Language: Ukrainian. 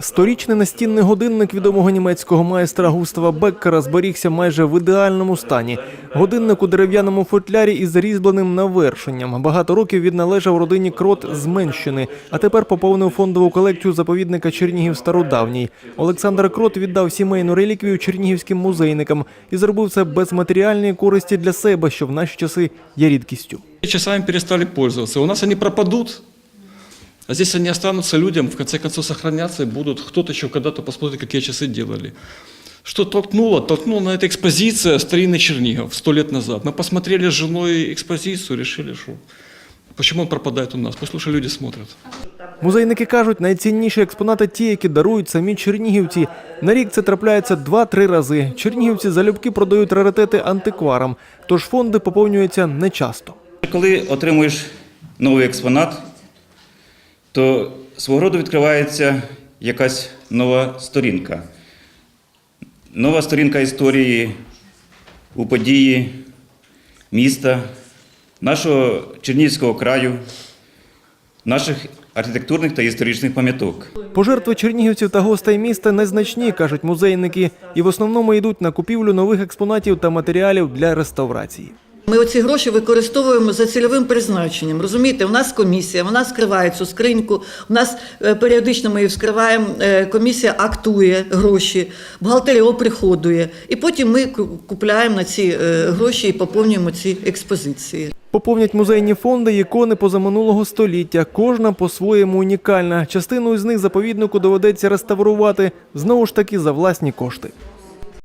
Сторічний настінний годинник відомого німецького майстра Густава Беккера зберігся майже в ідеальному стані. Годинник у дерев'яному футлярі із різьбленим навершенням. Багато років він належав родині Крот з Менщини, а тепер поповнив фондову колекцію заповідника Чернігів Стародавній. Олександр Крот віддав сімейну реліквію чернігівським музейникам і зробив це без матеріальної користі для себе, що в наші часи є рідкістю. Часами перестали пользоваться. У нас они пропадут, а здесь они останутся людям, в конце концов сохранятся и будут. Кто-то еще когда-то посмотрит, какие часы делали. Что толкнуло? Толкнула на это экспозиция старинный Чернигов сто лет назад. Мы посмотрели с женой экспозицию, решили, что почему он пропадает у нас. Пусть лучше люди смотрят. Музейники кажуть, найцінніші експонати ті, які дарують самі чернігівці. На рік це трапляється 2-3 рази. Чернігівці залюбки продають раритети антикварам, тож фонди поповнюються нечасто. Коли отримуєш новий експонат, то свого роду відкривається якась нова сторінка. Нова сторінка історії у події міста, нашого Чернігівського краю, наших архітектурних та історичних пам'яток. Пожертви чернігівців та гостей міста незначні, кажуть музейники, і в основному йдуть на купівлю нових експонатів та матеріалів для реставрації. Ми оці гроші використовуємо за цільовим призначенням. Розумієте, у нас комісія, вона скриває цю скриньку. У нас е, періодично ми її вскриваємо. е, Комісія актує гроші, бухгалтерія оприходує, і потім ми купляємо на ці е, гроші і поповнюємо ці експозиції. Поповнять музейні фонди ікони позаминулого століття. Кожна по-своєму унікальна. Частину з них заповіднику доведеться реставрувати знову ж таки за власні кошти.